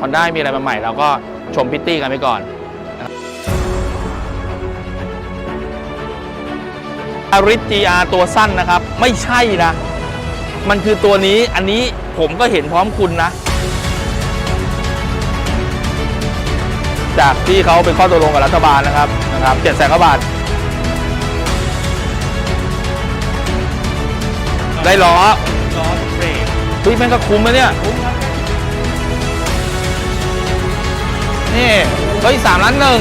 Honda มีอะไรมาใหม่เราก็ชมพิตตี้กันไปก่อนอาริส GR ตัวสั้นนะครับ ไม่ใช่นะ มันคือตัวนี้อันนี้ผมก็เห็นพร้อมคุณนะ จากที่เขาเป็นข้อตกลงกับรัฐบาลนะครับนะครับเจ็ดแสนกว่าบาท ได้ล้อล้อเบรกเฮ้ยแม่งก็คุ้มนะเนี่ยคุ้มครับ นี่เฮ้ยสามล้านหนึ่ง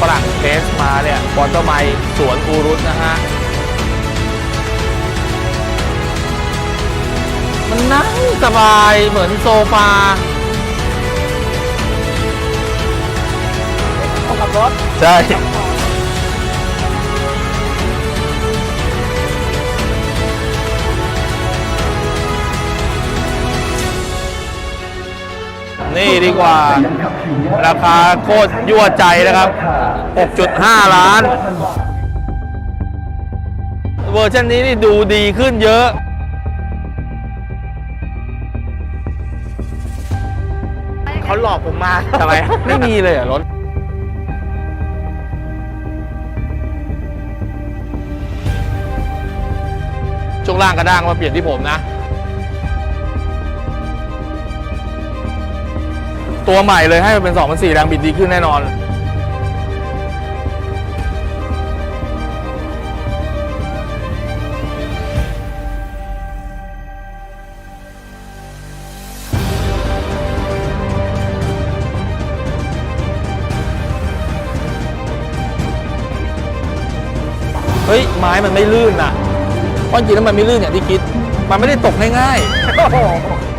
ฝรั่งเทสมาเนี่ยบอลต้นไม้สวนอูรุสนะฮะ มันนั่งสบายเหมือนโซฟาคนขับรถ ใช่ นี่ดีกว่า ราคาโคตรยั่วใจนะครับ 6.5 ล้าน เวอร์ชันนี้นี่ดูดีขึ้นเยอะเขาหลอกผมมาทำไม ไม่มีเลยเหรอรถช่วงล่างกระด้างมาเปลี่ยนที่ผมนะ ตัวใหม่เลยให้มันเป็น2 0 0 4แรงบิดดีขึ้นแน่นอนเฮ้ย ไม้มันไม่ลื่นอะเพราะจริงแล้วมันไม่ลื่นอย่างที่คิด มันไม่ได้ตกง่ายๆ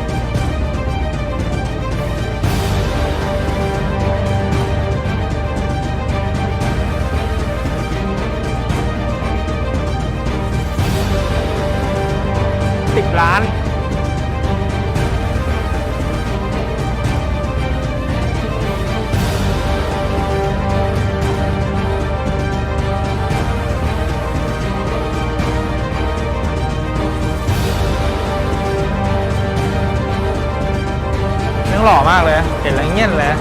งหล่อมากเลย เห็นแล้วเงี้ยนเลย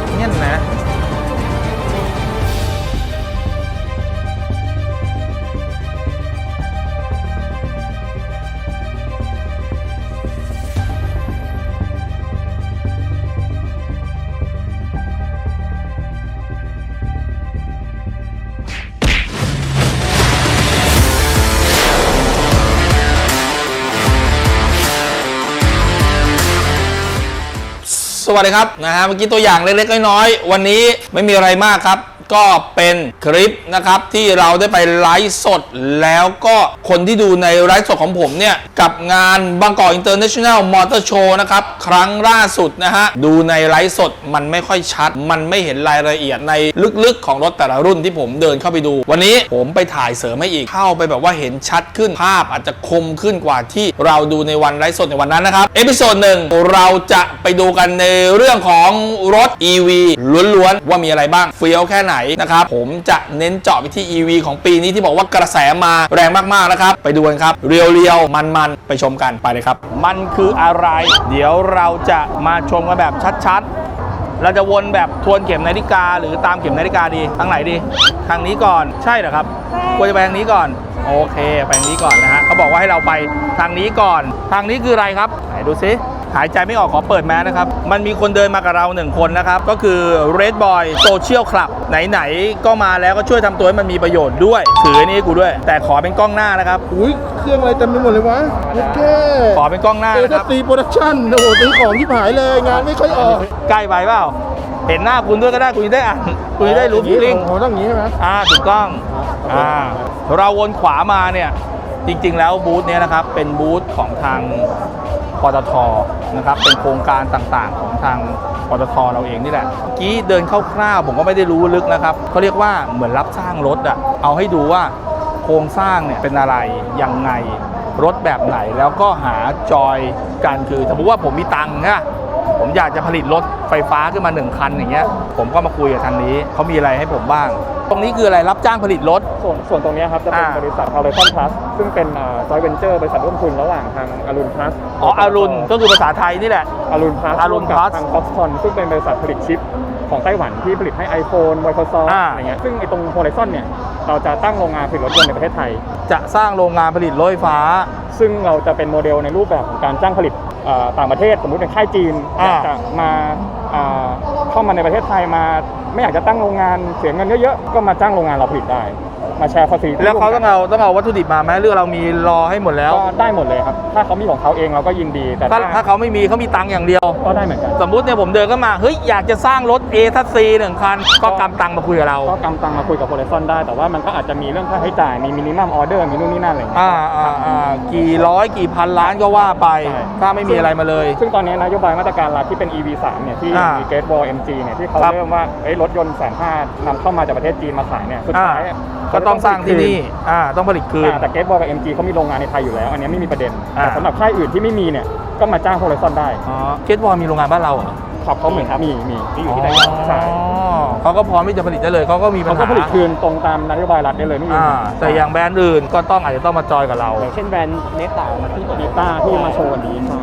สวัสดีครับนะฮะเมื่อกี้ตัวอย่างเล็กๆน้อยๆวันนี้ไม่มีอะไรมากครับ ก็เป็นคลิปนะครับที่เราได้ไปไลฟ์สด แล้วก็คนที่ดูในไลฟ์สดของผมเนี่ย กับงานบางกอกอินเตอร์เนชั่นแนลมอเตอร์โชว์นะครับ ครั้งล่าสุดนะฮะ ดูในไลฟ์สดมันไม่ค่อยชัด มันไม่เห็นรายละเอียดในลึกๆ ของรถแต่ละรุ่นที่ผมเดินเข้าไปดู วันนี้ผมไปถ่ายเสริมให้อีกเข้าไปแบบว่าเห็นชัดขึ้นภาพอาจจะคมขึ้นกว่าที่เราดูในวันไลฟ์สดในวันนั้นนะครับเอพิโซดหนึ่งเราจะไปดูกันในเรื่องของรถ EV ล้วนๆว่ามีอะไรบ้างเฟี้ยวแค่ไหนนะครับ ผมจะเน้นเจาะไปที่ EV ของปีนี้ที่บอกว่ากระแสมาแรงมากๆนะครับ ไปดูกันครับ เรียวๆ มันๆ ไปชมกันไปเลยครับ มันคืออะไร เดี๋ยวเราจะมาชมกันแบบชัดๆ เราจะวนแบบทวนเข็มนาฬิกา หรือตามเข็มนาฬิกาดีทางไหนดี ทางนี้ก่อนใช่เหรอครับควรจะไปทางนี้ก่อนโอเค ไปทางนี้ก่อนนะฮะเขาบอกว่าให้เราไปทางนี้ก่อน ทางนี้คืออะไรครับไหนดูซิ หายใจไม่ออกขอเปิดแมสนะครับ มันมีคนเดินมากับเราหนึ่งคนนะครับ ก็คือ Red Boy Social Club ไหนๆ ก็มาแล้วก็ช่วยทำตัวให้มันมีประโยชน์ด้วย ถืออันนี้ให้กูด้วย แต่ขอเป็นกล้องหน้านะครับ อุ้ยเครื่องอะไรเต็มไปหมดเลยวะโอเคขอเป็นกล้องหน้าเอนะคทัรับ ซีโปรดักชั่นโอ้โหซื้อของที่หายเลยงานไม่ค่อยออกใกล้ไปเปล่า เห็นหน้าคุณด้วยก็ได้คุณจะได้อ่านคุณจะได้รู้ฟีลลิ่งโอ้โหต้องอย่างนี้ใช่ไหมอ่าถูกต้องอ่าอ่าเราวนขวามาเนี่ยจริงๆแล้วบูธเนี้ยนะครับเป็นบูธของทาง ปตทนะครับเป็นโครงการต่างๆ ของทางปตทเราเองนี่แหละเมื่อกี้เดินคร่าวๆผมก็ไม่ได้รู้ลึกนะครับเขาเรียกว่าเหมือนรับสร้างรถอะเอาให้ดูว่าโครงสร้างเนี่ยเป็นอะไรยังไงรถแบบไหนแล้วก็หาจอยกันคือสมมติว่าผมมีตังค์นะผมอยากจะผลิตรถไฟฟ้าขึ้นมาหนึ่งคันอย่างเงี้ยผมก็มาคุยกับทางนี้เขามีอะไรให้ผมบ้าง ตรงนี้คืออะไรรับจ้างผลิตรถ ส่วนส่วนตรงเนี้ยครับจะเป็นอ่า บริษัท h o r i z o n Plus ซึ่งเป็นจอยเวนเจอร์บริษัทร่วมทุนระหว่างทางอรุณพลัสอ๋ออารุณก็คือภาษาไทยนี่แหละ อรุณพลัสอรุณกับ Plus ทาง Foxconn ซึ่งเป็นบริษัทผลิตชิปของไต้หวันที่ผลิตให้ iPhone Microsoft อ่า อะไรเงี้ยซึ่งไอ้ตรง Horizon เนี่ยเราจะตั้งโรงงานผลิตรถยนต์ในประเทศไทย จะสร้างโรงงานผลิตรถไฟฟ้า ซึ่งเราจะเป็นโมเดลในรูปแบบของการจ้างผลิตเอ่อต่างประเทศ สมมุติเป็นค่ายจีนออ่ายากจะมาอ่า เข้ามาในประเทศไทยมา ไม่อยากจะตั้งโรงงานเสียเงินเยอะๆก็มาจ้างโรงงานเราผลิตได้ มาแชร์ภาษีแล้วเขาต้องเอาต้องเอาวัตถุดิบมาไหมหรือเรามีรอให้หมดแล้ว ก็ได้หมดเลยครับ ถ้าเขามีของเขาเองเราก็ยินดี แต่ถ้าถ้าถ้าเขาไม่มีเขามีตังค์อย่างเดียว ก็ได้เหมือนกัน สมมุติเนี่ยผมเดินเข้ามา เฮ้ย อยากจะสร้างรถ A ทัซีหนึ่งคัน ก็กำตังค์มาคุยกับเรา ก็กำตังมาคุยกับโพลิซอนได้ แต่ว่ามันก็อาจจะมีเรื่องค่าใช้จ่าย มีมินิมัมออเดอร์ มีนู่นนี่นั่นอะไรอย่างเงี้ย อ่าอ่าอ่ากี่ร้อยกี่พันล้านก็ว่าไป ใช่ ถ้าไม่มีอะไรมาเลย ซึ่งตอนนี้นโยบายมาตรการรัฐที่เป็น EV 3 เนี่ยที่อ่ามีเกตบอล MG เนี่ยที่เขาครับ เริ่มว่าเอ้ยรถยนต์แสนห้านำเข้ามาจากประเทศจีนมาขายเนี่ยสุดอ่าท้ายอะก็ต้องสร้างที่นี่อ่าต้องผลิตคืน อ่าแต่เกตบอลกับ MG เขามีโรงงานในไทยอยู่แล้ว อันเนี้ยไม่มีประเด็นอ่า แต่สำหรับค่ายอื่นที่ไม่มีเนี่ยก็มาจ้างโพลิซอนได้อ๋อเกตบอลมีโรงงานบ้านเราเหรอครับเขาเหมือนมีมีที่อยู่ที่ไต้หวันใช่อ๋อเขาก็พร้อมที่จะผลิตได้เลยเขาก็มีปัญเขาหาก็ผลิตคืนตรงตามนโยบายรัฐได้เลยไม่มีอ่าแต่อย่างแบรนด์อื่นก็ต้องอาจจะต้องมาจอยกับเราอย่างเช่นแบรนด์เนต้าที่ดีต้าที่มาโชว์วันนี้ใช่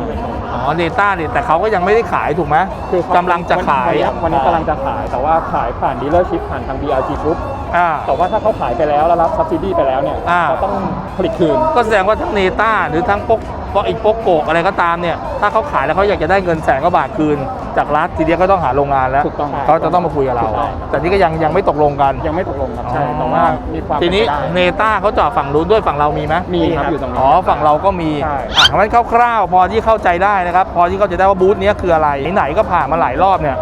อ๋อเดต้าเนี่ยแต่เขาก็ยังไม่ได้ขายถูกไหมคือเขากำลังจะขาย วันนี้วันนี้กำลังจะขายแต่ว่าขายผ่านดีลเลอร์ชิพผ่านทาง BRG Group อ่า แต่ว่าถ้าเขาขายไปแล้วแล้วรับ subsidy ไปแล้วเนี่ยอ่า เขาต้องผลิตคืน ก็แสดงว่าทั้งเนต้าหรือทั้งปกปกอีกปกโกกอะไรก็ตามเนี่ย ถ้าเขาขายแล้วเขาอยากจะได้เงินแสนกว่าบาทคืน จากรัฐทีเดียวก็ต้องหาโรงงานแล้วถูกต้องเขาจะต้องมาคุยกับเรา ถูกต้อง แต่นี่ก็ยังยังไม่ตกลงกันยังไม่ตกลงครับใช่แต่ว่ามีความทีนี้เป็ไปได้เนต้าเขาจอดฝั่งนู้นด้วยฝั่งเรามีไหม มีครับอยู่ตรงนี้ อ๋อ ฝั่งเราก็มีใช่ อะงั้นคร่าวๆ พอที่เข้าใจได้นะครับ พอที่เข้าใจได้ว่าบูธเนี้ยคืออะไร ไหนๆ ก็ผ่านมาหลายรอบเนี่ย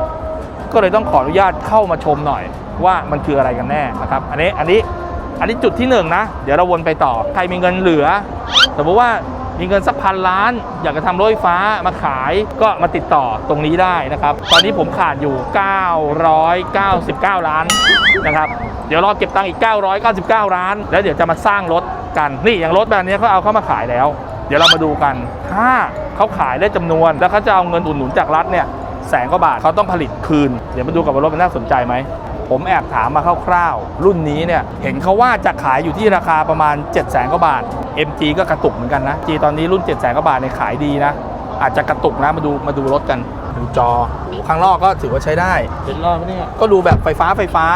ก็เลยต้องขออนุญาตเข้ามาชมหน่อย ว่ามันคืออะไรกันแน่นะครับอันนี้อันนี้อันนี้จุดที่หนึ่งนะเดี๋ยวเราวนไปต่อใครมีเงินเหลือสมมติว่ามีเงินสักพันล้าน อยากจะทำรถไฟฟ้ามาขายก็มาติดต่อตรงนี้ได้นะครับ ตอนนี้ผมขาดอยู่ 999 ล้านนะครับเดี๋ยวรอเก็บตังค์อีก 999 ล้าน แล้วเดี๋ยวจะมาสร้างรถกัน นี่อย่างรถแบบนี้เขาเอาเข้ามาขายแล้ว เดี๋ยวเรามาดูกัน ถ้าเขาขายได้จำนวน แล้วเขาจะเอาเงินอุดหนุนจากรัฐเนี่ยแสนกว่าบาทเขาต้องผลิตคืน เดี๋ยวมาดูกับว่ารถมันน่าสนใจไหม ผมแอบถามมาคร่าวๆ รุ่นนี้เนี่ยเห็นเขาว่าจะขายอยู่ที่ราคาประมาณ 7 0 0 0 0 0กว่าบาท MG ก็กระตุกเหมือนกันนะ G ตอนนี้รุ่น7 0 0 0 0 0กว่าบาทเนี่ยขายดีนะ อาจจะกระตุกนะมาดูมาดูรถกันดูจอข้างนอกก็ถือว่าใช้ได้เห็นรอบไหมเนี่ยก็ดูแบบไฟฟ้าไฟฟ้า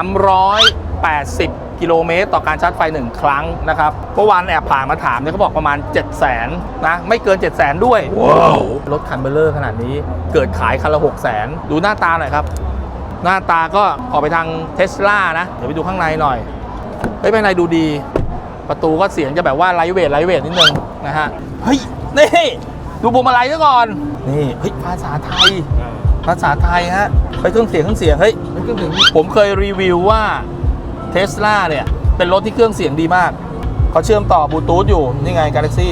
380กิโลเมตรต่อการชาร์จไฟ 1 ครั้งนะครับเมื่อวานแอบผ่านมาถามเนี่ยเขาบอกประมาณ 7 0 0 0 0นนะไม่เกิน 7 0 0 0 0ด้วย ว้าว รถคันเบลเลอร์ขนาดนี้เกิดขายคันละ 6 0 0 0 0 0ดูหน้าตาหน่อยครับ หน้าตาก็ออกไปทางเทสลานะ เดี๋ยวไปดูข้างในหน่อย เฮ้ยภายในดูดี ประตูก็เสียงจะแบบว่าไลท์เวทไลท์เวทนิดนึงนะฮะ เฮ้ย นี่ ดูพวงมาลัยซะก่อน นี่ เฮ้ย ภาษาไทย ภาษาไทยฮะ ไปเครื่องเสียงเครื่องเสียง เฮ้ยมันก็ถึงผมเคยรีวิวว่าเทสลาเนี่ย เป็นรถที่เครื่องเสียงดีมากเขาเชื่อมต่อบลูทูธอยู่ นี่ไง Galaxy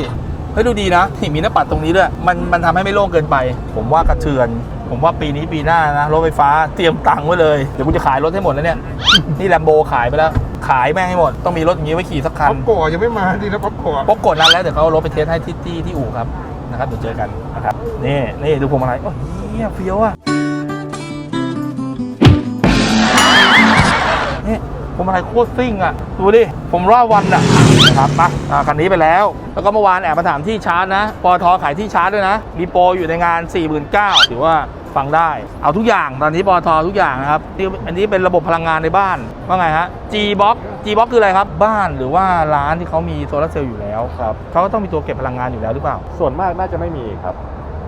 ฮ้ยดูดีนะนี่มีหน้าปัดตรงนี้ด้วย มันมันทำให้ไม่โล่งเกินไป ผมว่ากระเทือน ผมว่าปีนี้ปีหน้านะรถไฟฟ้าเตรียมตังค์ไว้เลย เดี๋ยวกูจะขายรถให้หมดแล้วเนี่ย นี่แลมโบขายไปแล้ว ขายแม่งให้หมด ต้องมีรถอย่างนี้ไว้ขี่สักคัป๊อนปโกะยังไม่มาดีนะป๊อปโกะพบกดนั้นแล้วเดี๋ยวเขาเอารถไปเทสให้ที่ที่ที่อู่ครับนะครับเดี๋ยวเจอกันนะครับนี่นี่ดูพวงมาลัยโอ้ยเฮียเฟี้ยวอะ นี่พวงมาลัยโคตรซิ่งอะ ดูดิ ผมรอวันอะนะครับมาอ่าคันนี้ไปแล้ว แล้วก็เมื่อวานแอบมาถามที่ชาร์จนะ ปอทอขายที่ชาร์จด้วยนะ มีโปรอยู่ในงาน 4 9 0 0 0ถือว่าฟังได้ เอาทุกอย่างตอนนี้ปอทอทุกอย่างนะครับนี่อันนี้เป็นระบบพลังงานในบ้าน ว่าไงฮะ G Box G Box คืออะไรครับ บ้านหรือว่าร้านที่เขามีโซลาร์เซลล์อยู่แล้วครับเขาก็ต้องมีตัวเก็บพลังงานอยู่แล้วหรือเปล่า ส่วนมากน่าจะไม่มีครับ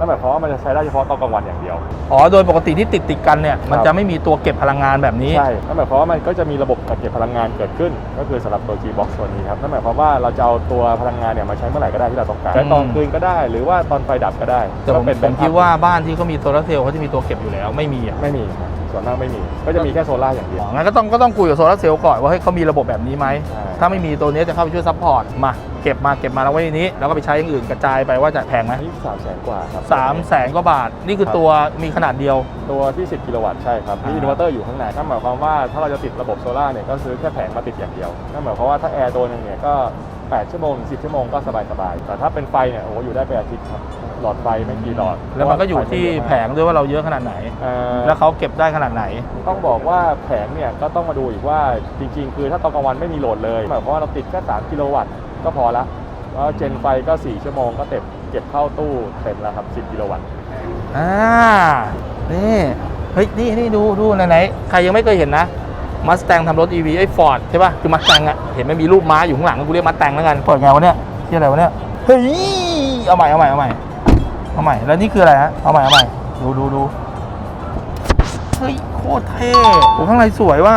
นั่นหมายความว่ามันจะใช้ได้เฉพาะตอนกลางวันอย่างเดียว อ๋อ โดยปกติที่ติดติดๆกันเนี่ย มันจะไม่มีตัวเก็บพลังงานแบบนี้ ใช่ นั่นหมายความว่ามันก็จะมีระบบกักเก็บพลังงานเกิดขึ้น ก็คือสำหรับตัว G-Box ตัวนี้ครับ นั่นหมายความว่าเราจะเอาตัวพลังงานเนี่ยมาใช้เมื่อไหร่ก็ได้ที่เราต้องการ ใช้ตอนคืนก็ได้ หรือว่าตอนไฟดับก็ได้แต่ผมก็เป็นผมคิดว่าบ้านที่เขามีโซลาร์เซลล์เขาจะมีตัวเก็บอยู่แล้วไม่มีอะ ไม่มีครับ ส่วนมากไม่มี ก็จะมีแค่โซล่าร์อย่างเดียวอ๋องั้นก็ต้องก็ต้องคุยกับโซลาร์เซลล์ก่อนว่าเฮ้ยเขามีระบบแบบนี้ไหม ใช่ ถ้าไม่มีตัวนี้จะเข้าไปช่วยซัพพอร์ตมาเก็บมาเก็บมาแล้วไว้ในนี้ แล้วก็ไปใช้อย่างอื่นกระจายไปว่าจะแพงไหมอันนี้สามแสนกว่าครับสามแสนกว่าบาท นี่คือตัวมีขนาดเดียว ตัวที่ 10 กิโลวัตต์ใช่ครับ มีอ่า อินเวอร์เตอร์อยู่ข้างในนั่นหมายความว่าถ้าเราจะติดระบบโซล่าร์เนี่ยก็ซื้อแค่แผงมาติดอย่างเดียวนั่นหมายความว่าถ้าแอร์ตัวหนึงเนี่ยก็ 8 ชั่วโมง 10 ชั่วโมงก็สบายๆแต่ถ้าเป็นไฟเนี่ยโอ้โหอยู่ได้เป็นอาทิตย์ครับ หลอดไฟไม่กี่หลอดแล้วมันก็อยู่ที่แผงด้วยว่าเราเยอะขนาดไหนเอ่อแล้วเขาเก็บได้ขนาดไหน ต้องบอกว่าแผงเนี่ยก็ต้องมาดูอีกว่าจริง ๆ คือถ้าตอนกลางวันไม่มีโหลดเลยหมายความว่าเราติดแค่3กิโลวัตต์ก็พอละแล้วเจนไฟก็ 4 ชั่วโมงก็เต็มเก็บเข้าตู้เต็มแล้วครับ10กิโลวัตต์อ่านี่เฮ้ยนี่นี่ดูดูไหนไหนใครยังไม่เคยเห็นนะมาส t ตงทำรถ EV ไอ้ฟอร์ดใช่ป่ะคือมาส t ตงอะเห็นไหม่มีรูปม้าอยู่ข้างหลังกูเรียกมาส t ตงแล้วกันเปิดไงวะเนี่ยที่อะไรวะเนี่ยเฮ้ยเอาใหม่เอาใหม่เอาใหม่ เอาใหม่ แล้วนี่คืออะไรฮะ เอาใหม่ เอาใหม่ ดูดูดูเฮ้ย โคตรเท่โอ้ข้างในสวยว่ะ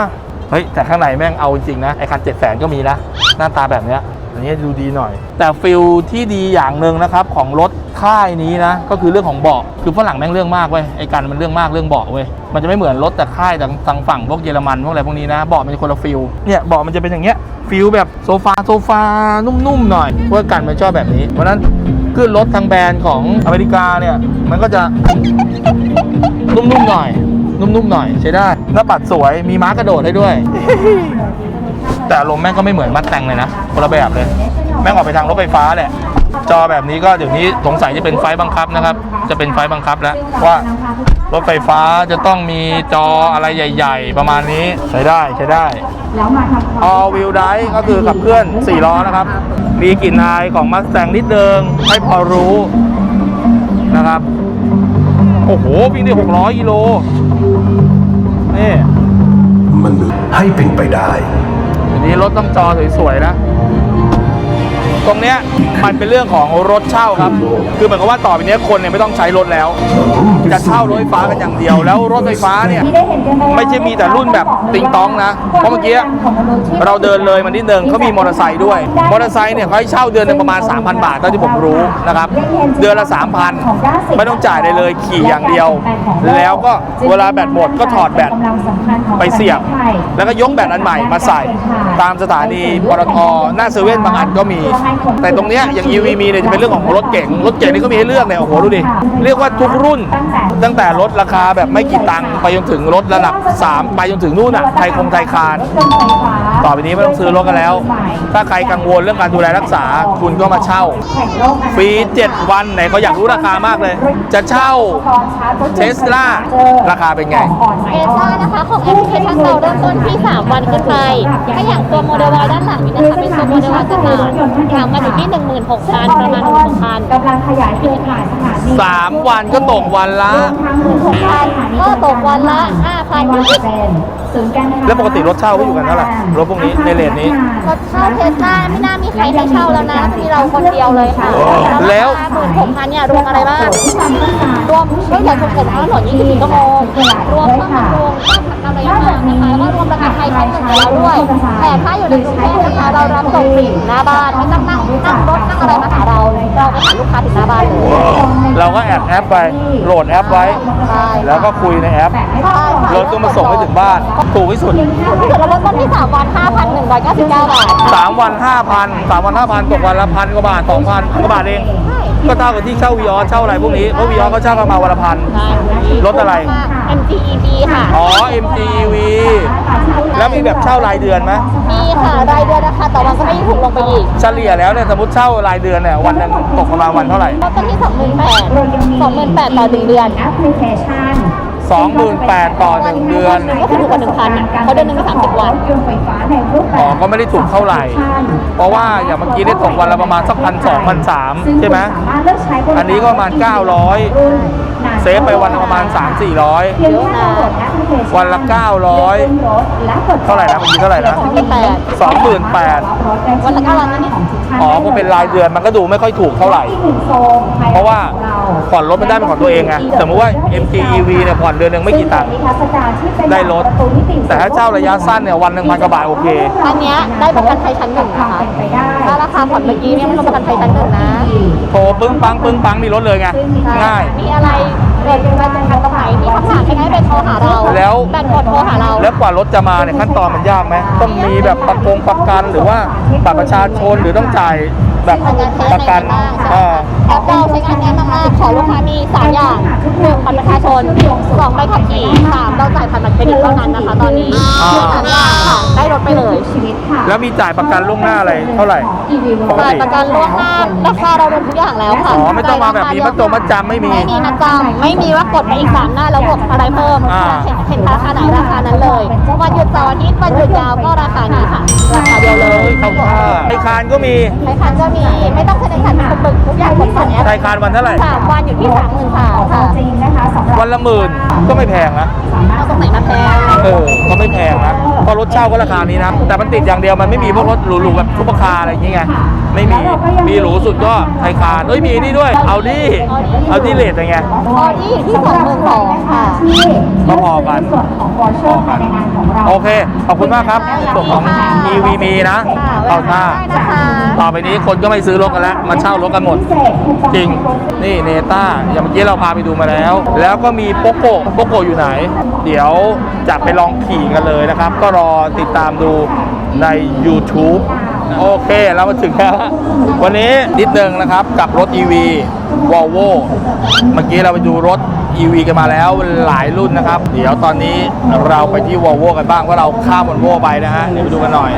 เฮ้ย แต่ข้างในแม่งเอาจริงนะ ไอคันเจ็ดแสนก็มีนะ หน้าตาแบบเนี้ย อันนี้ดูดีหน่อย แต่ฟิลที่ดีอย่างหนึ่งนะครับของรถค่ายนี้นะ ก็คือเรื่องของเบาะ คือฝรั่งแม่งเรื่องมากเว้ย ไอ้กันมันเรื่องมากเรื่องเบาะเว้ย มันจะไม่เหมือนรถแต่ค่ายทางทางฝั่งพวกเยอรมันพวกอะไรพวกนี้นะ เบาะมันจะคนละฟิลเนี่ย เบาะมันจะเป็นอย่างเงี้ย ฟิลแบบโซฟาโซฟานุ่มๆหน่อยเพราะว่ากันมันชอบแบบนี้ เพราะนั้น ขึ้นรถทางแบรนด์ของอเมริกาเนี่ย มันก็จะนุ่มๆหน่อย นุ่มๆหน่อยใช้ได้หน้าปัดสวยมีม้ากระโดดให้ด้วย แต่อารมณ์แม่งก็ไม่เหมือนมัดแต่งเลยนะคนละแบบเลย แม่งออกไปทางรถไฟฟ้าแหละจอแบบนี้ก็เดี๋ยวนี้สงสัยจะเป็นไฟบังคับนะครับ จะเป็นไฟบังคับแล้วว่ารถไฟฟ้าจะต้องมีจออะไรใหญ่ ๆ ประมาณนี้ใช้ได้ใช้ได้แล้วมาทำความ All Wheel Drive ก็คือขับเคลื่อน 4 ล้อนะครับ มีกลิ่นอายของมัสแตงนิดเดิงให้พอรู้นะครับ โอ้โห วิ่งได้ 600กิโลนี่มนุษย์ให้เป็นไปได้ทีนี้รถต้องจอสวยๆนะ ตรงเนี้ยมันเป็นเรื่องของรถเช่าครับ คือเหมือนกับว่าต่อไปเนี้ยคนเนี่ยไม่ต้องใช้รถแล้ว จะเช่ารถไฟฟ้ากันอย่างเดียว แล้วรถไฟฟ้าเนี่ยไม่ใช่มีแต่รุ่นแบบติงตองนะ เพราะเมื่อกี้เราเดินเลยมานิดนึงเขามีมอเตอร์ไซค์ด้วย มอเตอร์ไซค์เนี่ยเขาให้เช่าเดือนนึงประมาณ 3,000 บาทเท่าที่ผมรู้นะครับ เดือนละ 3,000 ไม่ต้องจ่ายเลยเลยขี่อย่างเดียว แล้วก็เวลาแบตหมดก็ถอดแบตไปเสียบ แล้วก็ยกแบตอันใหม่มาใส่ ตามสถานีปตทหน้าเซเว่นบางอันก็มีแต่ตรงเนี้ยอย่าง EV มีเนี่ยจะเป็นเรื่องของรถเก๋งรถเก๋งนี่ก็มีให้เลือกเนี่ยโอ้โหดูดิเรียกว่าทุกรุ่น ตั้งแต่รถราคาแบบไม่กี่ตังค์ไปจนถึงรถระดับ 3 ไปจนถึงนู่นอะไทยคงไทยคาร ต่อไปนี้ไม่ต้องซื้อรถกันแล้ว ถ้าใครกังวลเรื่องการดูแลรักษา คุณก็มาเช่า ฟรี 7 วันไหนเขาอยากรู้ราคามากเลย จะเช่า Tesla ราคาเป็นไง เอซ่านะคะของแอปพลิเคชันเราเริ่มต้นที่ 3 วันขึ้นไป ถ้าอย่างตัวโมเดลวด้านหลังนี้นะคะเป็นตัวโมเดลวสตาร์ทถามมาอยู่ที่ 16,000 ประมาณ16,000กำลังขยายเครือข่ายสถานี3วันก็ตกวันละก็ตกวันละ5,000 ยูนิตศูนย์การค้าแล้วปกติรถเช่าเขาอยู่กันเท่าไหร่รถพวกนี้ในเลนนี้ รถเช่าเทสลาไม่น่ามีใครให้เช่าแล้วนะมีเราคนเดียวเลยค่ะแล้วหมื่นหกพันเนี่ยรวมอะไรบ้าง รวมก็อย่างชมผมถนน24ชั่วโมงรวมเครื่องบำรุงค่าผักกำไรยานนะคะแล้วก็รวมประกันภัยชั้นหนึ่งกับเราด้วยแต่ถ้าอยู่ในกรุงเทพนะคะเรารับส่งฟรีถึงหน้าบ้านไม่ต้องนั่งนั่งรถนั่งอะไรมาหาเราเราไปหาลูกค้าถึงหน้าบ้านเลยเราก็แอดแอปไปโหลดแอปไว้ใช่แล้วก็คุยในแอปใช่ค่ะ รถก็มาส่งให้ถึงบ้าน ถูกที่สุดถ้าเกิดเราเริ่มต้นที่3วัน5,199 บาท3วัน5,000 3วัน5,000ตกวันละพันกว่าบาท2,000กว่าบาทเอง ก็เท่ากับที่เช่าวีออเช่าอะไรพวกนี้เพราะวีออเขาเช่ากันมาวันละพันรถอะไร MGEB ค่ะ อ๋อ MGV แล้วมีแบบเช่ารายเดือนไหมมีค่ะรายเดือนนะคะ แต่วันก็ไม่ถูกลงไปอีกเฉลี่ยแล้วเนี่ยสมมติเช่ารายเดือนเนี่ยวันหนึงตกประมาณวันเท่าไหร่เริ่มต้นที่ 28,000 28,000ต่อหนึ่งเดือน แอปพลิเคชัน 28,000ต่อ1เดือน ก็คือถูกกว่า1,000อะเพราะเดือนหนึงก็30วันรถยนต์ไฟฟ้าในรูปแบบอ๋อก็ไม่ได้ถูกเท่าไหร่ เพราะว่าอย่างเมื่อกี้ได้ตกวันละประมาณสักพันสองพันสามใช่ไหมอันนี้ก็ประมาณ 900 เซฟไปวันละประมาณ 3 400 วันละ 900 เท่าไหร่นะเมื่อกี้เท่าไหร่นะ28,000วันละ900นิ ดอ๋อพอเป็นรายเดือนมันก็ดูไม่ค่อยถูกเท่าไหร่เพราะว่าผ่อนรถมันได้เป็นของตัวเองไงสมมติว่า MGEV เนี่ยผ่อนเดือนหนึ่งไม่กี่ตังค์ได้รถแต่ถ้าเช่าระยะสั้นเนี่ยวันหนึ่งพันกว่าบาทโอเค อันเนี้ยได้ประกันภัยชั้นหนึ่งนะคะถ้าราคาผ่อนเมื่อกี้เนี่ยไม่รวมประกันภัยชั้นหนึ่งนะ โทรปึ้งปังปึ้งปังมีรถเลยไง ง่าย มีอะไร เกิดเป็นการตรงไหนมีคำถามให้ไปโทรหาเราแล้ว แบตหมดโทรหาเราแล้วกว่ารถจะมาเนี่ยขั้นตอนมันยากไหมต้องมีแบบประกงประกันหรือว่าบัตรประชาชนหรือต้องจ่ายแบบประกันอ่า แอปเราใช้งานง่ายมากๆ ขอลูกค้ามีสามอย่างหนึ่งบัตรประชาชนสองใบขับขี่สามเราจ่ายผ่านบัตรเครดิตเท่านั้นนะคะ ตอนนี้อ่า สามอย่างค่ะได้รถไปเลยชีวิตค่ะแล้วมีจ่ายประกันล่วงหน้าอะไรเท่าไหร่ปกจ่ายติประกันล่วงหน้าราคาเรารวมทุกอย่างแล้วค่ะอ๋อไม่ต้องมาแบบมีมัดจงมัดจำไม่มี ไม่มีมัดจำไม่มีว่ากดไปอีกสามหน้าแล้วบวกอะไรเพิ่มอ่า เห็นเห็นราคาไหนราคานั้นเลยวันหยุดเสาร์อาทิตย์วันหยุดยาวก็ราคานี้ค่ะราคาเดียวเลยเข้าค่าไทยคานก็มีไทยคานก็มีไม่ต้องใช้ในขันเป็นปึกทุกอย่างผมสั่งแอปไทยคานวันเท่าไหร่สามวันอยู่ที่สามหมื่นสามค่ะจริงนะคะสำหรับวันละหมื่นก็ไม่แพงนะเอาตรงไหนมาแพงเออก็ไม่แพงนะเพราะรถเช่าก็ราคานี้นะแต่มันติดอย่างเดียวมันไม่มีพวกรถหรูๆแบบซุปเปอร์คาร์อะไรอย่างเงี้ยไม่มีมีหรูสุดก็ไทยคานเอ้ยมีนี่ด้วยเอาดิเอาดิเลทยังไงออดี้อยู่ที่สองหมื่นสองค่ะที่ก็พอกันส่วนของวอชเชอร์ภายในงานของเราโอเคขอบคุณมากครับส่วนของ EV มีนะ เข้าท่าได้นะคะต่อไปนี้คนก็ไม่ซื้อรถกันแล้ว มาเช่ารถกันหมดพิเศษคูปองจริง นี่เนต้า อย่างเมื่อกี้เราพาไปดูมาแล้ว แล้วก็มีโปโกโปโกอยู่ไหน เดี๋ยวจะไปลองขี่กันเลยนะครับ ก็รอติดตามดูใน YouTube โอเคเรามาถึงแล้ววันนี้นิดนึงนะครับกับรถ EV Volvo เมื่อกี้เราไปดูรถ EV กันมาแล้วหลายรุ่นนะครับ เดี๋ยวตอนนี้เราไปที่ Volvo กันบ้างว่าเราข้าม Volvo ไปนะฮะเดี๋ยวไปดูกันหน่อย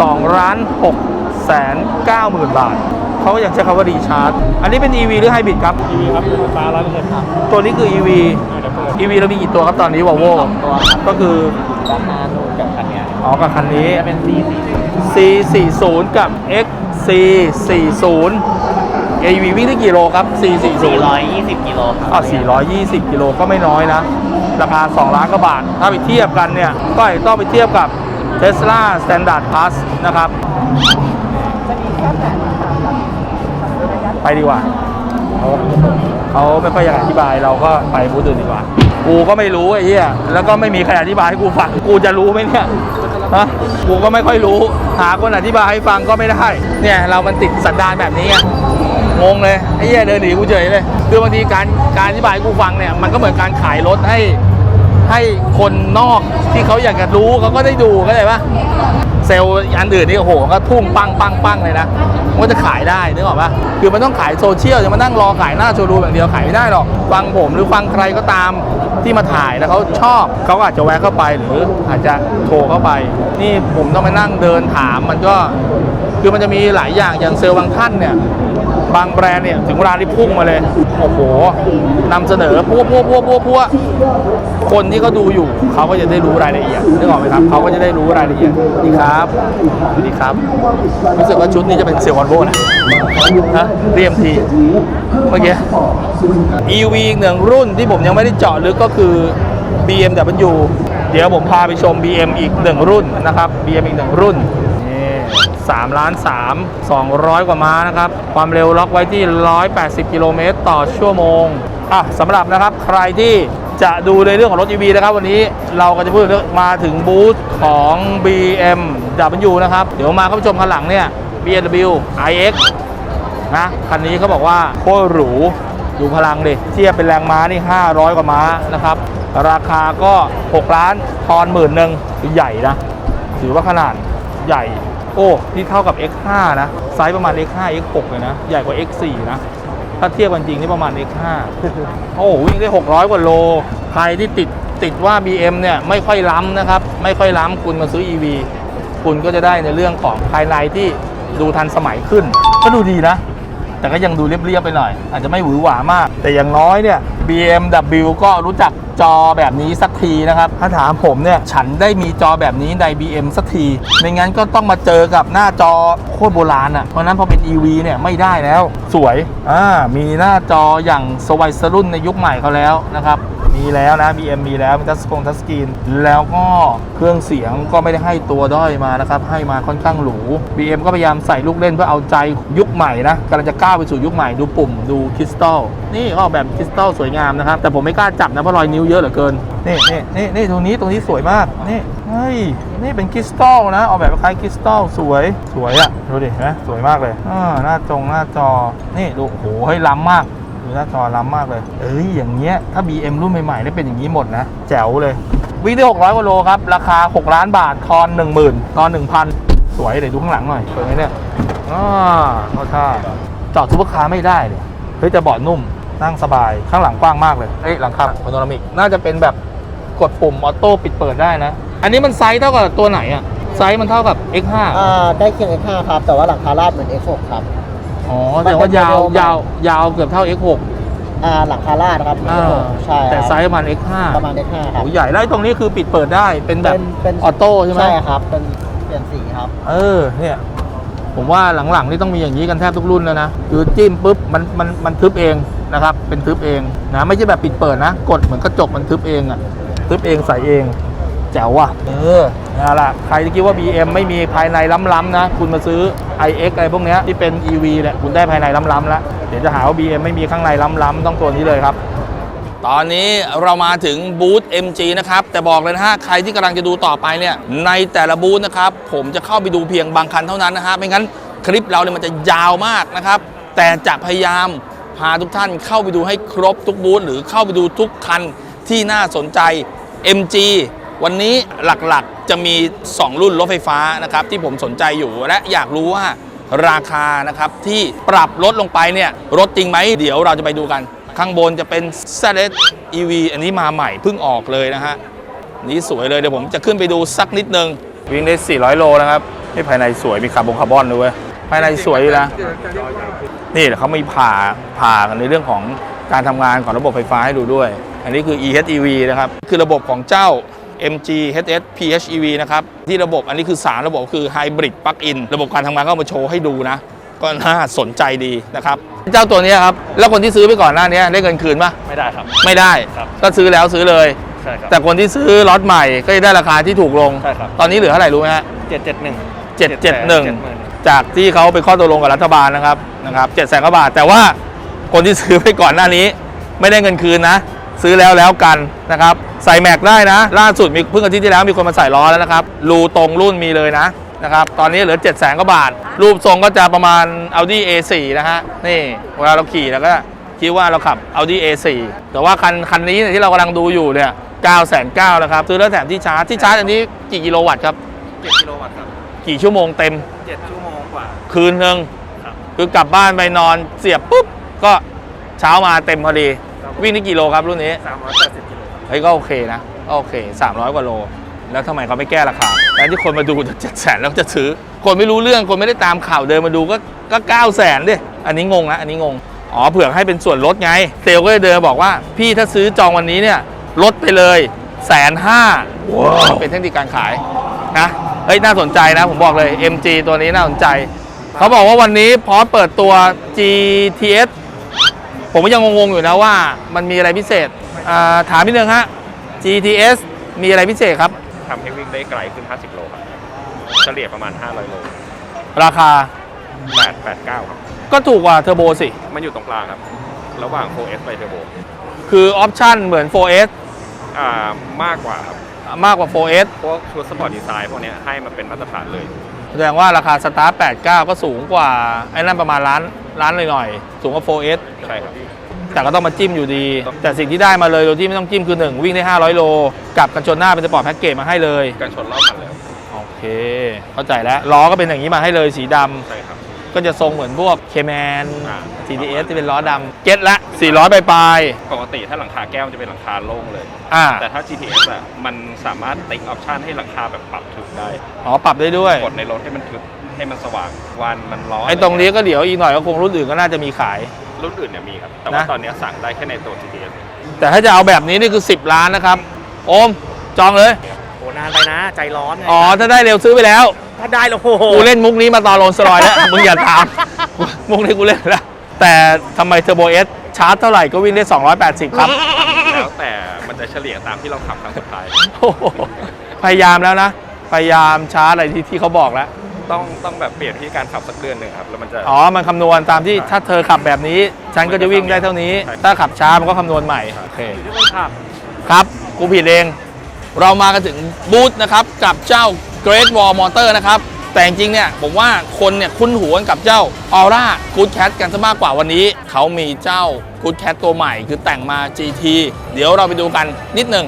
2ล้าน6แสน9หมื่นบาท เขาก็ยังใช้คำว่ารีชาร์จ อันนี้เป็น EV หรือไฮบริดครับ EV ครับไฟฟ้าร้อยเปอร์เซ็นต์ครับตัวนี้คือ EV EV เรามีกี่ตัวครับตอนนี้ Volvo ก็คือด้านหน้านู่นกับคันเนี้ยอ๋อกับคันนี้ จะเป็น C C 4 0 กับ X C 4 0 AV วิ่งได้กี่โลครับ C 4 0 420กิโลครับอะ420 กิโลก็ไม่น้อยนะ ราคา 2 ล้านกว่าบาท ถ้าไปเทียบกันเนี่ย ก็อาจจะต้องไปเทียบกับ Tesla Standard Plus นะครับ ไปดีกว่าเขาเขาไม่ค่อยอยากอธิบายเราก็ไปบูธอื่นดีกว่า กูก็ไม่รู้ไอ้เหี้ยแล้วก็ไม่มีใครอธิบายให้กูฟัง กูจะรู้ไหมเนี่ยฮะกูก็ไม่ค่อยรู้ หาคนอธิบายให้ฟังก็ไม่ได้ เนี่ยเรามันติดสันดานแบบนี้ไงงงเลยไอ้เหี้ยเดินหนีกูเฉยเลย คือบางทีการการอธิบายให้กูฟังเนี่ยมันก็เหมือนการขายรถให้ ให้คนนอกที่เขาอยากจะรู้เขาก็ได้ดูเข้าใจปะเซลล์อันอื่นนี่โอ้โหก็ทุ่มปังปังปังเลยนะมันก็จะขายได้นึกออกปะคือมันต้องขายโซเชียลจะมานั่งรอขายหน้าโชว์รูมอย่างเดียวขายไม่ได้หรอกฟังผมหรือฟังใครก็ตามที่มาถ่ายแล้วเขาชอบเขาก็อาจจะแวะเข้าไปหรืออาจจะโทรเข้าไป นี่ผมต้องไปนั่งเดินถามมันก็คือมันจะมีหลายอย่างอย่างเซลล์บางท่านเนี่ย บางแบรนด์เนี่ยถึงเวลาที่พุ่งมาเลย โอ้โหนำเสนอพัวพัวพัวพัวพัวคนที่เขาดูอยู่ เขาก็จะได้รู้รายละเอียดนึกออกไหมครับ เขาก็จะได้รู้รายละเอียดดีครับดีครับ รู้สึกว่าชุดนี้จะเป็นเซลล์วอลโวนะฮะเรียมทีเมื่อกี้ EV อีกหนึ่งรุ่นที่ผมยังไม่ได้เจาะลึกก็คือ BMW เดี๋ยวผมพาไปชม BM อีกหนึ่งรุ่นนะครับ BM อีกหนึ่งรุ่น 3ล้าน3 200 กว่าม้านะครับ ความเร็วล็อกไว้ที่ 180 กิโลเมตรต่อชั่วโมงอะสำหรับนะครับใครที่จะดูในเรื่องของรถ EV นะครับ วันนี้เราก็จะพูดเรื่องมาถึงบูธของ BMW นะครับ เดี๋ยวมาเข้าไปชมคันหลังเนี่ย BMW iX นะคันนี้เขาบอกว่าโคตรหรูดูพลังดิเทียบเป็นแรงม้านี่ 500 กว่าม้านะครับ ราคาก็ 6 ล้านทอนหมื่นหนึ่งใหญ่นะ ถือว่าขนาดใหญ่ โอ้ นี่เท่ากับ X5 นะ ไซส์ประมาณ X5 X6 เลยนะ ใหญ่กว่า X4 นะ ถ้าเทียบกันจริงนี่ประมาณ X5 โอ้วิ่งได้ 600 กว่าโล ใครที่ติดติดว่า BM เนี่ยไม่ค่อยล้ำนะครับ ไม่ค่อยล้ำคุณมาซื้อ EV คุณก็จะได้ในเรื่องของภายในที่ดูทันสมัยขึ้น ก็ดูดีนะ แต่ก็ยังดูเรียบๆไปหน่อย อาจจะไม่หวือหวามาก แต่อย่างน้อยเนี่ย BMW ก็รู้จักจอแบบนี้สักทีนะครับ ถ้าถามผมเนี่ย ฉันได้มีจอแบบนี้ใน BM สักที ไม่งั้นก็ต้องมาเจอกับหน้าจอโคตรโบราณอะ่ะ เพราะนั้นพอเป็น EV เนี่ยไม่ได้แล้ว สวย อ่า มีหน้าจออย่างสวัยสรุ่นในยุคใหม่เขาแล้วนะครับ มีแล้วนะ BM มีแล้วมีทัชสกงทัชสกรีน แล้วก็เครื่องเสียงก็ไม่ได้ให้ตัวด้อยมานะครับ ให้มาค่อนข้างหรู BM ก็พยายามใส่ลูกเล่นเพื่อเอาใจยุคใหม่นะกำลังจะก้าวไปสู่ยุคใหม่ดูปุ่มดูคริสตัลนี่ก็ออกแบบคริสตัลสวยงามนะครับ แต่ผมไม่กล้าจับนะเพราะรอยนิ้วเยอะเหลือเกินนี่นี่นี่นี่ตรงนี้ตรงนี้สวยมากนี่เฮ้ยนี่เป็นคริสตัลนะออกแบบคล้ายคริสตัลสวยสวยอะดูดิเห็นไหมสวยมากเลยอ่าหน้าจงหน้าจอนี่ดูโอ้โหเฮ้ล้ำมาก หน้าจอล้ำมากเลย เอ้ยอย่างเงี้ยถ้า BM รุ่นใหม่ๆได้เป็นอย่างนี้หมดนะแจ๋วเลย วิ่งได้600กว่าโลครับ ราคา 6 ล้านบาททอน10,000ทอน1,000 สวยเดี๋ยวดูข้างหลังหน่อยเปิดไหมเนี่ยอ่าเข้าท่าจอดซุปเปอร์คาร์ไม่ได้เลยเฮ้ยแต่เบาะนุ่มนั่งสบายข้างหลังกว้างมากเลยเอ้ยหลังคาพาโนรามิกน่าจะเป็นแบบกดปุ่มออโต้ปิดเปิดได้นะ อันนี้มันไซส์เท่ากับตัวไหนอะไซส์มันเท่ากับ X5 อ่าได้เคียง X5 ครับ แต่ว่าหลังคาราดเหมือน X6 ครับ อ๋อแต่ว่ายาวมันเป็นโมเดล ยาวยาวเกือบเท่า X6 อ่าหลังคาราดนะครับอ่า X6 ใช่แต่ครับไซส์ประมาณ X5 ประมาณ X5 ครับ โอ้ใหญ่แล้วไอ้ตรงนี้คือปิดเปิดได้เป็นแบบเป็นเป็น ออโต้ใช่ไหมใช่ครับเป็นเปลี่ยนสีครับ เออเนี่ยผมว่าหลังๆนี่ต้องมีอย่างนี้กันแทบทุกรุ่นแล้วนะคือจิ้มปุ๊บมันมันมันทึบเองนะครับเป็นทึบเองนะไม่ใช่แบบปิดเปิดนะ กดเหมือนกระจกมันทึบเองอะทึบเองใส่เอง แจ๋วว่ะ เออนั่นแหละใครที่คิดว่า BM ไม่มีภายในล้ำๆนะ คุณมาซื้อ iX อะไรพวกเนี้ยที่เป็น EV เนี่ยคุณได้ภายในล้ำๆแล้ว เดี๋ยวจะหาว่า BM ไม่มีข้างในล้ำๆต้องตัวนี้เลยครับ ตอนนี้เรามาถึงบูธ MG นะครับ แต่บอกเลยนะฮะ ใครที่กำลังจะดูต่อไปเนี่ย ในแต่ละบูธนะครับ ผมจะเข้าไปดูเพียงบางคันเท่านั้นนะฮะ ไม่งั้นคลิปเราเนี่ยมันจะยาวมากนะครับ แต่จะพยายามพาทุกท่านเข้าไปดูให้ครบทุกบูธหรือเข้าไปดูทุกคันที่น่าสนใจ MG วันนี้หลักๆจะมี 2 รุ่นรถไฟฟ้านะครับที่ผมสนใจอยู่และอยากรู้ว่าราคานะครับที่ปรับลดลงไปเนี่ยลดจริงไหมเดี๋ยวเราจะไปดูกัน ข้างบนจะเป็น z s EV อันนี้มาใหม่เพิ่งออกเลยนะฮะนี่สวยเลยเดี๋ยวผมจะขึ้นไปดูสักนิดนึง วิ่งได้ 400 โลนะครับนี่ภายในสวยมีคาร์บอนคาร์บอนด้วยภายในสวยอยู่นะนี่เดี๋ยวเขามีผ่าผ่ากันในเรื่องของการทำงานของระบบไฟฟ้าให้ดูด้วย อันนี้คือ EHEV นะครับคือระบบของเจ้า MG HS PHEV นะครับ ที่ระบบอันนี้คือ 3 ระบบคือ Hybrid Plug-in ระบบการทำงานก็เอามาโชว์ให้ดูนะ ก็น่าสนใจดีนะครับ เจ้าตัวเนี้ยครับ แล้วคนที่ซื้อไปก่อนหน้านี้ได้เงินคืนปะไม่ได้ครับ ไม่ได้ครับก็ซื้อแล้วซื้อเลยใช่ครับแต่คนที่ซื้อล็อตใหม่ก็จะได้ราคาที่ถูกลงใช่ครับตอนนี้เหลือเท่าไหร่รู้ไหมฮะเจ็ดเจ็ดหนึ่ง771จากที่เขาไปข้อตกลงกับรัฐบาลนะครับนะครับ7แสนกว่าบาทแต่ว่าคนที่ซื้อไปก่อนหน้านี้ ไม่ได้เงินคืนนะ ซื้อแล้วแล้วกันนะครับใส่แม็กได้นะ ล่าสุดมีเพิ่งอาทิตย์ที่แล้วมีคนมาใส่ล้อแล้วนะครับรูตรงรุ่นมีเลยนะนะครับตอนนี้เหลือ7 0 0 0 0 0กว่าบาท รูปทรงก็จะประมาณ Audi A4 นะฮะนี่เวลาเราขี่แล้วก็คิดว่าเราขับ Audi A4 แต่ว่าคันคันนี้เนี่ยที่เรากำลังดูอยู่เนี่ย9 9 0 0 0นะครับซื้อแล้วแถมที่ชาร์จที่ชาร์จอันนี้กี่กิโลวัตต์ครับเจ็ดกิโลวัตต์ครับกี่ชั่วโมงเต็มเจ็ดชั่วโมงกว่า คืนหนึ่งครับคือกลับบ้านไปนอนเสียบปุ๊บก็เช้ามาเต็มพอดี วิ่งได้กี่โลครับรุ่นนี้สามร้อยแปดสิบกิโลเฮ้ยก็โอเคนะก็โอเค 300 กว่าโล แล้วทำไมเขาไม่แก้ราคาแล้วที่คนมาดูจะเจ็ดแสนแล้วจะซื้อ คนไม่รู้เรื่องคนไม่ได้ตามข่าวเดินมาดูก็ก็เก้าแสนดิอันนี้งงนะอันนี้งงอ๋อเผื่อให้เป็นส่วนลดไงเซลลก็จะเดินมาบอกว่าพี่ถ้าซื้อจองวันนี้เนี่ยลดไปเลยแสนห้าเป็นเทคนิคการขายนะเฮ้ยน่าสนใจนะผมบอกเลย MG ตัวนี้น่าสนใจ เขาบอกว่าวันนี้พร้อมเปิดตัว GTS ผมก็ยังงงๆอยู่นะว่ามันมีอะไรพิเศษอ่าถามนิดนึงฮะ GTS มีอะไรพิเศษครับ ทำให้วิ่งได้ไกลขึ้น 50 โลครับ เฉลี่ยประมาณ 500 โลราคา8 8 9 ครับ ก็ถูกกว่าเทอร์โบสิ มันอยู่ตรงกลางครับ ระหว่าง 4S ไปเทอร์โบคือออปชั่นเหมือน 4S อ่ามากกว่าครับ มากกว่า 4S พวกชุดสปอร์ตดีไซน์พวกเนี้ยให้มันเป็นมาตรฐานเลย แสดงว่าราคาสตาร์ท89 ก็สูงกว่า ไอ้นั่นประมาณล้านล้านหน่อยๆ สูงกว่า 4S ใช่ครับ แต่ก็ต้องมาจิ้มอยู่ดี แต่สิ่งที่ได้มาเลยโดยที่ไม่ต้องจิ้มคือ 1 วิ่งได้ 500 โลกับกันชนหน้าเป็นสปอร์ตแพ็กเกจมาให้เลย การชนรอบคันเลยครับโอเค เข้าใจแล้วล้อก็เป็นอย่างนี้มาให้เลยสีดำใช่ครับ ก็จะทรงเหมือนพวก K-Man อ่า TDS ที่เป็นล้อดำเก็ตละ400ปลายปกติถ้าหลังคาแก้วมันจะเป็นหลังคาโล่งเลย ๆอ่าแต่ถ้า GTS อะมันสามารถติ๊กออปชันให้หลังคาแบบปรับทึบได้อ๋อปรับได้ด้วย กดในรถให้มันทึบให้มันสว่างวันมันร้อนไอ้ตรงนี้ก็เดี๋ยวอีกหน่อยก็คงรุ่นอื่นก็น่าจะมีขาย รุ่นอื่นเนี่ยมีครับ แต่ว่านะ ตอนนี้สั่งได้แค่ในตัว GTS แต่ถ้าจะเอาแบบนี้นี่คือ 10 ล้านนะครับ โอม จองเลย โหนานไปนะ ใจร้อนไงอ๋อ ถ้าได้เร็วซื้อไปแล้ว ถ้าได้แล้วโอ้โหกูเล่นมุกนี้มาตอนโรนสลอยแล้ว มึงอย่าถาม มุกนี้กูเล่นแล้ว แต่ทำไมเทอร์โบเอสชาร์จเท่าไหร่ก็วิ่งได้ 280 ครับ แล้วแต่มันจะเฉลี่ยตามที่เราขับครั้งสุดท้าย โอ้โหพยายามแล้วนะ พยายามชาร์จอะไรที่ที่เขาบอกแล้ว ต้องต้องแบบเปลี่ยนที่การขับสักเดือนหนึ่งครับ แล้วมันจะ อ๋อ มันคำนวณตามที่ถ้าเธอขับแบบนี้ ฉันก็จะวิ่งได้เท่านี้ใช่ถ้าขับช้ามันก็คำนวณใหม่ โอเคอยู่ที่คนขับ ครับ กูผิดเอง เรามากันถึงบูธนะครับกับเจ้า Great Wall Motor นะครับ แต่จริงเนี่ยผมว่าคนเนี่ยคุ้นหูกันกับเจ้า Aura Good Cat กันซะมากกว่าวันนี้ เขามีเจ้า Good Cat ตัวใหม่ คือแต่งมา GT เดี๋ยวเราไปดูกันนิดหนึ่ง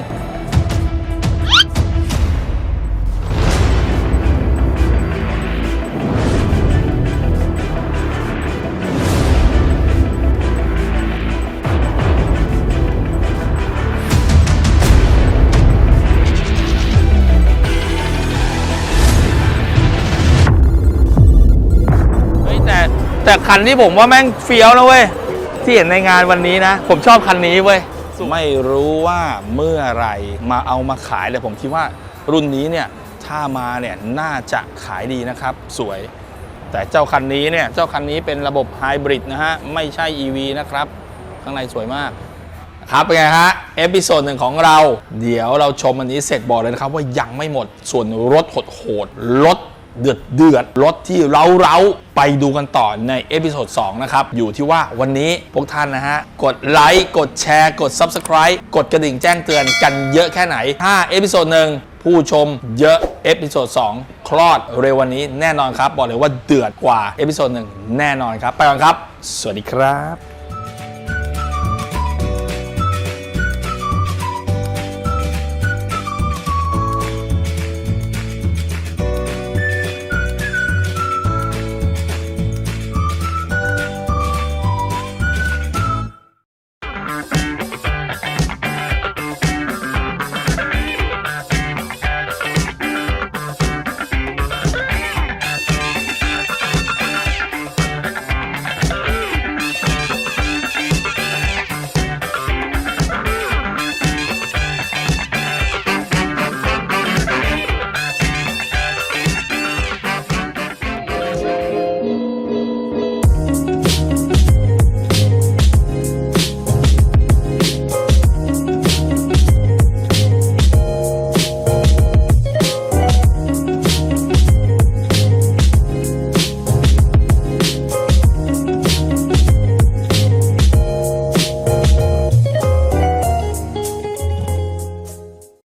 แต่คันที่ผมว่าแม่งเฟี้ยวนะเว้ย ที่เห็นในงานวันนี้นะ ผมชอบคันนี้เว้ย ไม่รู้ว่าเมื่อไหรมาเอามาขายเลยผมคิดว่ารุ่นนี้เนี่ยถ้ามาเนี่ยน่าจะขายดีนะครับ สวย แต่เจ้าคันนี้เนี่ยเจ้าคันนี้เป็นระบบไฮบริดนะฮะ ไม่ใช่ EV นะครับ ข้างในสวยมาก ครับเป็นไงฮะ เอพิโซดหนึ่งของเรา เดี๋ยวเราชมอันนี้เสร็จบอกเลยนะครับว่ายังไม่หมดส่วนรถโหดๆรถ เดือดเดือดรถที่เราเราไปดูกันต่อในเอพิโซด2นะครับ อยู่ที่ว่าวันนี้พวกท่านนะฮะ กดไลค์ กดแชร์ กด Subscribe กดกระดิ่งแจ้งเตือนกันเยอะแค่ไหน ถ้าเอพิโซดหนึ่งผู้ชมเยอะเอพิโซด2คลอดเร็ววันนี้แน่นอนครับ บอกเลยว่าเดือดกว่าเอพิโซดหนึ่งแน่นอนครับ ไปก่อนครับ สวัสดีครับ